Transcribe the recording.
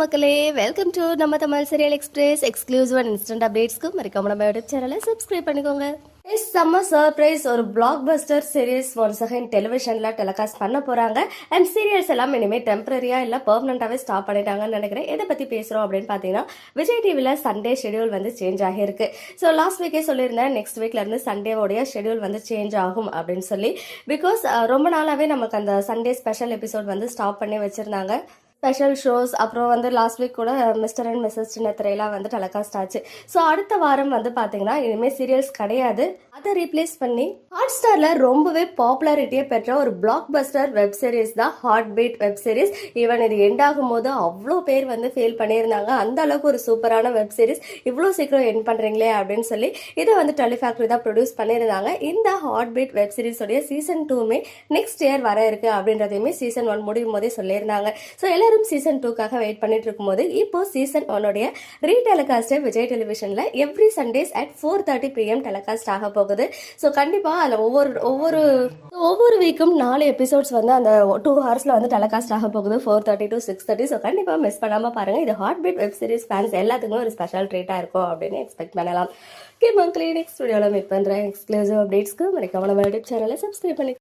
மக்களே welcome to நம்ம Tamil serial express exclusive and instant அப்டேட்ஸ்க்கு மறக்காம நம்ம யூடியூப் சேனலை சப்ஸ்கிரைப் பண்ணிக்கோங்க. எஸ் செம்ம சர்ப்ரைஸ் ஒரு blockbuster series once again டெலிவிஷனில் டெலிகாஸ்ட் பண்ண போகிறாங்க அண்ட் சீரியல்ஸ் எல்லாம் இனிமேல் டெம்பரரியாக இல்லை பர்மனண்ட்டாகவே ஸ்டாப் பண்ணிட்டாங்கன்னு நினைக்கிறேன். எதை பற்றி பேசுகிறோம் அப்படின்னு பார்த்தீங்கன்னா விஜய் டிவியில் சண்டே ஷெடியூல் வந்து சேஞ்ச் ஆகியிருக்கு. ஸோ லாஸ்ட் வீக்கே சொல்லியிருந்தேன் நெக்ஸ்ட் வீக்லேருந்து சண்டேவோடைய ஷெடியூல் வந்து சேஞ்ச் ஆகும் அப்படின்னு சொல்லி. பிகாஸ் ரொம்ப நாளாகவே நமக்கு அந்த சண்டே ஸ்பெஷல் எபிசோட் வந்து ஸ்டாப் பண்ணி வச்சுருந்தாங்க. ஸ்பெஷல் ஷோஸ் அப்புறம் வந்து லாஸ்ட் வீக் கூட மிஸ்டர் அண்ட் மிஸ்ஸஸ் சின்னத்திரையெல்லாம் வந்து டெலகாஸ்ட் ஆச்சு. ஸோ அடுத்த வாரம் வந்து பார்த்தீங்கன்னா இனிமேல் சீரியல்ஸ் கிடையாது. அதை ரீப்ளேஸ் பண்ணி ஹாட் ஸ்டாரில் ரொம்பவே பாப்புலாரிட்டியை பெற்ற ஒரு பிளாக் பஸ்டர் வெப் சீரிஸ் தான் heart beat web series even இது எண்ட் ஆகும்போது அவ்வளோ பேர் வந்து ஃபீல் பண்ணியிருந்தாங்க. அந்த அளவுக்கு ஒரு சூப்பரான வெப் சீரிஸ் இவ்வளோ சீக்கிரம் என் பண்ணுறீங்களே அப்படின்னு சொல்லி இதை வந்து டெலிஃபேக்டரி தான் ப்ரொடியூஸ் பண்ணியிருந்தாங்க. இந்த ஹார்ட் பீட் வெப் சீரிஸோடைய சீசன் டூமே நெக்ஸ்ட் இயர் வர இருக்கு அப்படின்றதையுமே சீசன் ஒன் முடியும் போதே சொல்லியிருந்தாங்க. ஸோ எல்லாரும் சீசன் டூக்காக வெயிட் பண்ணிட்டு இருக்கும்போது இப்போ சீசன் ஒன்னுடைய ரீடெலிகாஸ்டை Vijay டெலிவிஷனில் every Sundays at four thirty PM telecast ஆக போகுது. ஸோ கண்டிப்பாக அதில் ஒவ்வொரு ஒவ்வொரு ஒவ்வொரு வீக்கும் நாலு எபிசோட்ஸ் வந்து அந்த டூ ஹவர்ஸில் வந்து டெலிகாஸ்ட் ஆக போகுது four thirty to six thirty so கண்டிப்பாக மிஸ் பண்ணாமல் பாருங்கள் இது heart beat web series fans எல்லாத்துக்குமே ஒரு ஸ்பெஷல் ட்ரீட்டாக இருக்கும் அப்படின்னு எக்ஸ்பெக்ட் பண்ணலாம். ஓகே மக்களே நெக்ஸ்ட் வீடியோவில் மீட் பண்ணுறேன் எக்ஸ்க்ளூசிவ் அப்டேட்ஸ்க்கு மறக்காம நம்ம யூடியூப் சேனலை சப்ஸ்கிரைப் பண்ணி